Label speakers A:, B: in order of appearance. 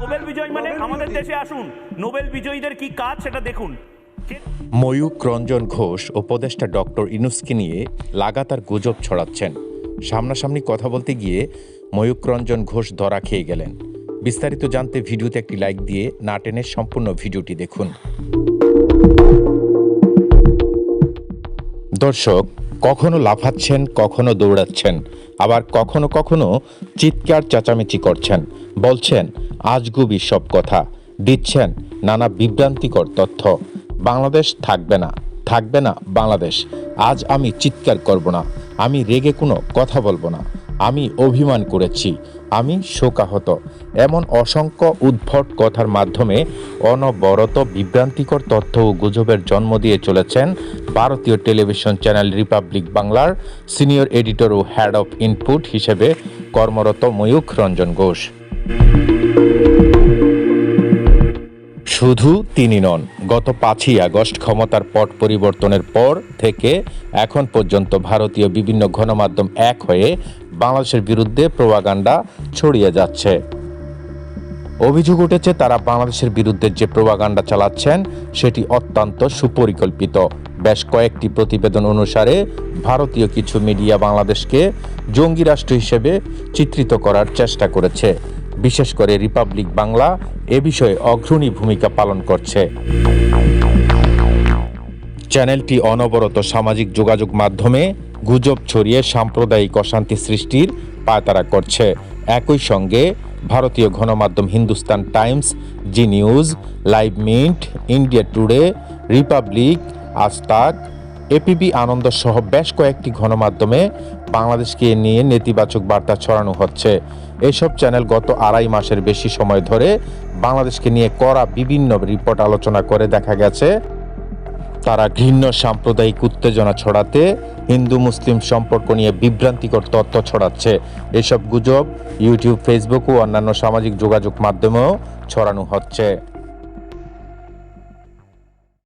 A: Nobel বিজয় মানে আমাদের দেশে আসুন। নোবেল বিজয়ীদের কি কাজ সেটা দেখুন।
B: ময়ূক রঞ্জন ঘোষ উপদেষ্টা ডক্টর ইনুসকে নিয়ে লাগাতার গুজব ছড়াচ্ছেন। সামনাসামনি কথা বলতে গিয়ে ময়ূক রঞ্জন ঘোষ ধরা খেয়ে গেলেন। বিস্তারিত জানতে ভিডিওতে একটি লাইক দিয়ে না টেনে সম্পূর্ণ ভিডিওটি দেখুন। দর্শক কখনো লাফাচ্ছেন কখনো দৌড়াচ্ছেন আবার কখনো কখনো চিৎকার চেঁচামেচি করছেন। বলছেন আজগুবি সব কথা। দিচ্ছেন নানা বিভ্রান্তিকর তথ্য। বাংলাদেশ থাকবে না থাকবে না বাংলাদেশ। আজ আমি চিৎকার করব না, আমি রেগে কোনো কথা বলব না। আমি অভিমান করেছি, আমি শোকাহত। এমন অসংখ্য উদ্ভট কথার মাধ্যমে অনবরত বিভ্রান্তিকর তথ্য ও গুজবের জন্ম দিয়ে চলেছেন ভারতীয় টেলিভিশন চ্যানেল রিপাবলিক বাংলার সিনিয়র এডিটর ও হেড অফ ইনপুট হিসেবে কর্মরত ময়ূখ রঞ্জন ঘোষ। শুধু তিনি নন, গত পাঁচই আগস্ট ক্ষমতার পট পরিবর্তনের পর থেকে এখন পর্যন্ত ভারতীয় বিভিন্ন গণমাধ্যম এক হয়ে বাংলাদেশের বিরুদ্ধে প্রোপাগান্ডা ছড়িয়ে যাচ্ছে। অভিযোগ উঠেছে, তারা বাংলাদেশের বিরুদ্ধে যে প্রোপাগান্ডা চালাচ্ছেন, সেটি অত্যন্ত সুপরিকল্পিত। বেশ কয়েকটি প্রতিবেদন অনুসারে, ভারতীয় কিছু মিডিয়া বাংলাদেশকে জঙ্গি রাষ্ট্র হিসেবে চিত্রিত করার চেষ্টা করেছে। বিশেষ করে রিপাবলিক বাংলা এ বিষয়ে অগ্রণী ভূমিকা পালন করছে। চ্যানেলটি অনবরত সামাজিক যোগাযোগ মাধ্যমে গুজব ছড়িয়ে সাম্প্রদায়িক অশান্তি সৃষ্টির পায়তারা করছে। একই সঙ্গে ভারতীয় গণমাধ্যম Hindustan Times, Zee News, Live Mint, India Today, Republic Aajtak ABP Ananda সহ বেশ কয়েকটি গণমাধ্যমে বাংলাদেশকে নিয়ে নেতিবাচক বার্তা ছড়ানো হচ্ছে। এসব চ্যানেল গত আড়াই মাসের বেশি সময় ধরে বাংলাদেশকে নিয়ে করা বিভিন্ন রিপোর্ট আলোচনা করে দেখা গেছে। তারা ঘৃণ্য সাম্প্রদায়িক উত্তেজনা ছড়াতে হিন্দু মুসলিম সম্পর্ক নিয়ে বিভ্রান্তিকর তথ্য ছড়াচ্ছে। এসব গুজব ইউটিউব, ফেসবুক ও অন্যান্য সামাজিক যোগাযোগ মাধ্যমেও ছড়ানো হচ্ছে।